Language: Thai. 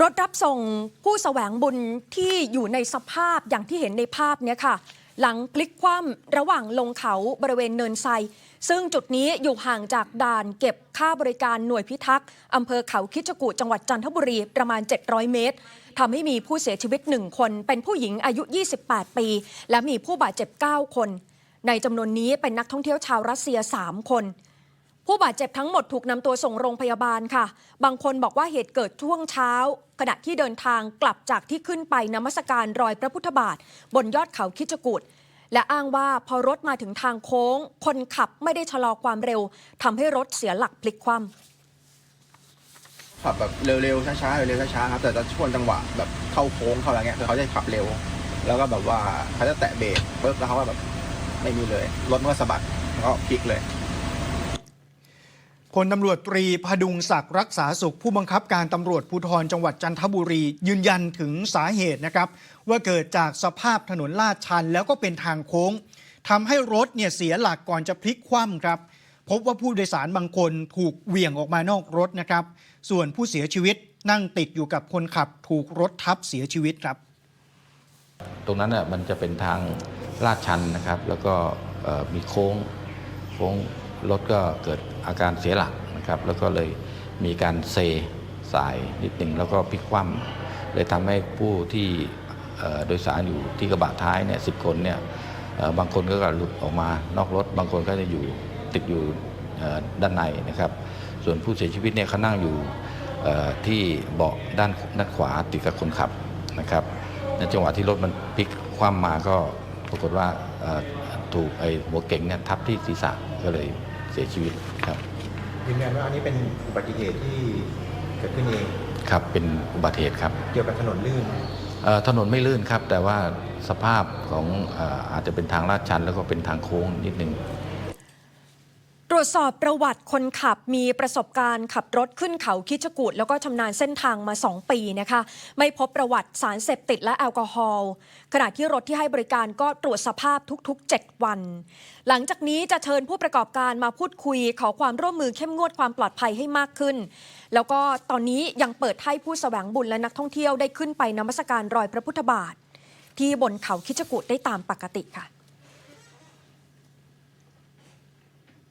รถรับส่งผู้แสวงบุญที่อยู่ในสภาพอย่างที่เห็นในภาพนี้ค่ะ หลังพลิกคว่ำระหว่างลงเขาบริเวณเนินไซ ซึ่งจุดนี้อยู่ห่างจากด่านเก็บค่าบริการหน่วยพิทักษ์อำเภอเขาคิจกูจังหวัดจันทบุรีประมาณ 700 เมตรทำให้มีผู้เสียชีวิต 1 คน เป็นผู้หญิงอายุ 28 ปี และมีผู้บาดเจ็บ 9 คน ในจำนวนนี้เป็นนักท่องเที่ยวชาวรัสเซีย 3 คน ผู้บาดเจ็บทั้งหมดถูกนำตัวส่งโรงพยาบาลค่ะ บางคนบอกว่าเหตุเกิดช่วงเช้า ขณะที่เดินทางกลับจากที่ขึ้นไปนมัสการรอยพระพุทธบาท บนยอดเขาคิจกูฏและอ้างว่าพอรถมาถึงทางโค้ง คนขับไม่ได้ชะลอความเร็วทำให้รถเสียหลักพลิกคว่ำขับแบบเร็วๆช้าๆเร็วๆช้าๆครับแต่จะช่วงจังหวะแบบเข้าโค้งเข้าอะไรเงี้ยคือเขาจะขับเร็ว แล้วก็แบบว่าเขาจะแตะเบรกปุ๊บแล้วเขาก็แบบไม่มีเลยรถมันก็สะบัดก็พลิกเลย พลตำรวจตรีพดุงศักดิ์รักษาสุข ผู้บังคับการตำรวจภูธรจังหวัดจันทบุรี ยืนยันถึงสาเหตุนะครับ ว่าเกิดจากสภาพถนนลาดชัน แล้วก็เป็นทางโค้งทำให้รถเนี่ยเสียหลักก่อนจะพลิกคว่ำครับ พบว่าผู้โดยสารบางคนถูกเหวี่ยงออกมานอกรถนะครับ ส่วนผู้เสียชีวิตนั่งติดอยู่กับคนขับถูกรถทับเสียชีวิตครับ ตรงนั้นน่ะมันจะเป็นทางลาดชันนะครับ แล้วก็เอ่อมีโค้งโค้ง รถก็เกิดอาการเสียหลักนะครับ แล้วก็เลยมีการเซสายนิดหนึ่งแล้วก็พลิกคว่ำเลยทำให้ผู้ที่โดยสารอยู่ที่กระบะท้ายเนี่ยสิคนเนี่ยบางคนก็หลุดออกมานอกรถ บางคนก็จะอยู่ติดอยู่ด้านในนะครับ ส่วนผู้เสียชีวิตเนี่ยเขานั่งอยู่ที่เบาะด้านด้านขวาติดกับคนขับนะครับในจังหวะที่รถมันพลิกคว่ำมาก็ปรากฏว่าถูกไอ้หัวเก๋งเนี่ยทับที่ศีรษะก็เลย สียชีวิตครับยืนยันว่าอันนี้เป็นอุบัติเหตุที่เกิดขึ้นเองครับเป็นอุบัติเหตุครับเกี่ยวกับถนนลื่นเอ่อถนนไม่ลื่นครับ แต่ว่าสภาพของเอ่ออาจจะเป็นทางลาดชันแล้วก็เป็นทางโค้งนิดนึง ตรวจสอบประวัติคนขับมีประสบการณ์ขับรถขึ้นเขาคิดจกูดแล้วก็ชำนาญเส้นทางมา 2 ปีนะคะ ไม่พบประวัติสารเสพติดและแอลกอฮอล์ขณะที่รถที่ให้บริการก็ตรวจสภาพทุกๆ 7 วัน หลังจากนี้จะเชิญผู้ประกอบการมาพูดคุย ขอความร่วมมือเข้มงวดความปลอดภัยให้มากขึ้น แล้วก็ตอนนี้ยังเปิดให้ผู้แสวงบุญและนักท่องเที่ยวได้ขึ้นไปนมัสการรอยพระพุทธบาท ที่บนเขาคิดจกูดได้ตามปกติค่ะ